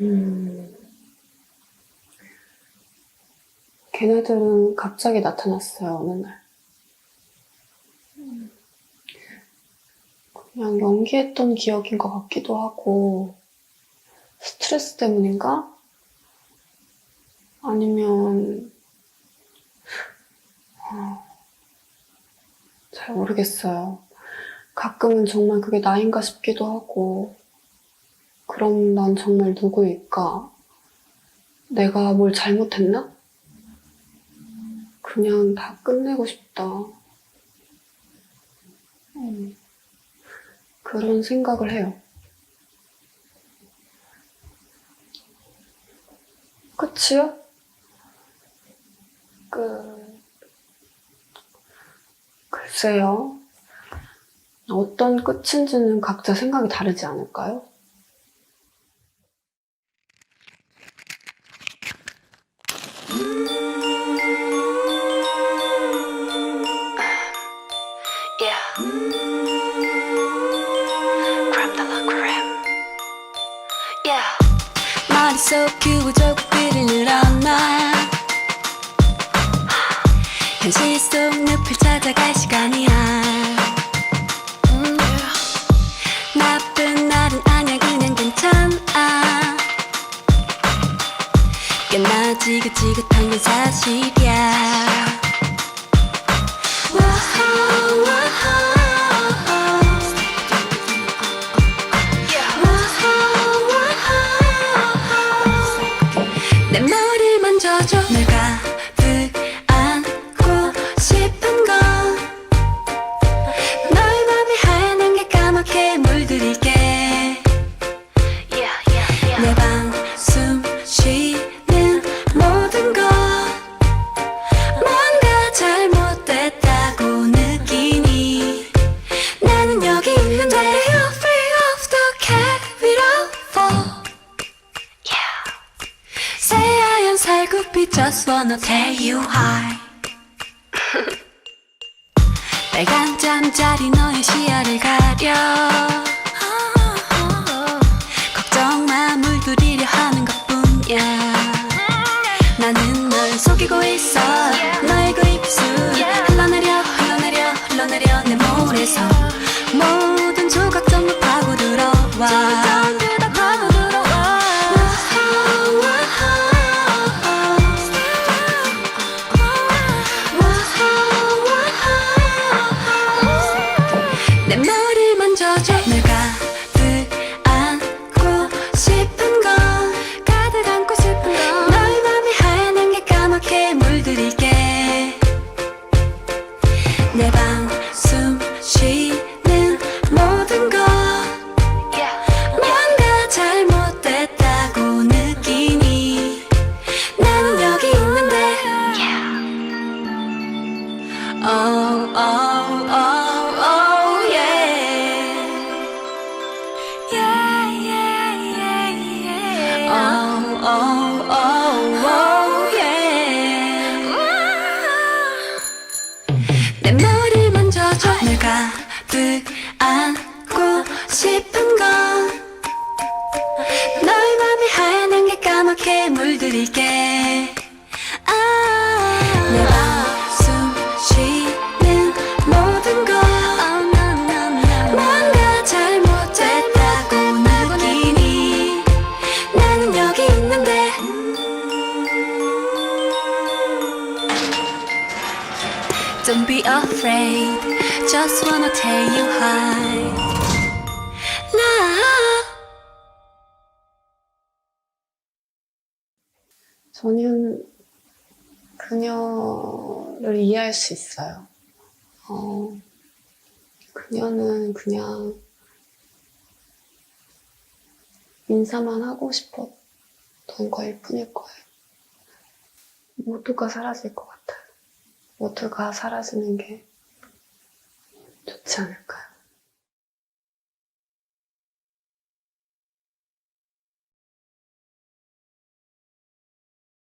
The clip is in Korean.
음. 걔네들은 갑자기 나타났어요, 어느 날. 음. 그냥 연기했던 기억인 것 같기도 하고, 스트레스 때문인가? 아니면, 어, 잘 모르겠어요. 가끔은 정말 그게 나인가 싶기도 하고, 그럼 난 정말 누구일까? 내가 뭘 잘못했나? 그냥 다 끝내고 싶다. 음, 그런 생각을 해요. 끝이요? 그, 글쎄요. 어떤 끝인지는 각자 생각이 다르지 않을까요? 속 규고 조각들을 늘어놔. 현실 속 늪을 찾아갈 시간이야. 음, 나쁜 날은 아니야 그냥 괜찮아. 꽤나 지긋지긋한 건 사실이야. Wanna tell you hi. 빨간 잠자리 너의 시야를 가려. 걱정 마 물들이려 하는 것뿐이야. 나는 널 속이고 있어. 너의 그 입술. 흘러내려 흘러내려 흘러내려 내 몰에서 내 방 까맣게. 물들이게 내방숨 쉬는 모든 것. 뭔가 잘못됐다고 느끼니? 나는 여기 있는데. Don't be afraid. Just wanna tell you hi 저는 그녀를 이해할 수 있어요. 어, 그녀는 그냥 인사만 하고 싶었던 거일 뿐일 거예요. 모두가 사라질 것 같아요. 모두가 사라지는 게 좋지 않을까요?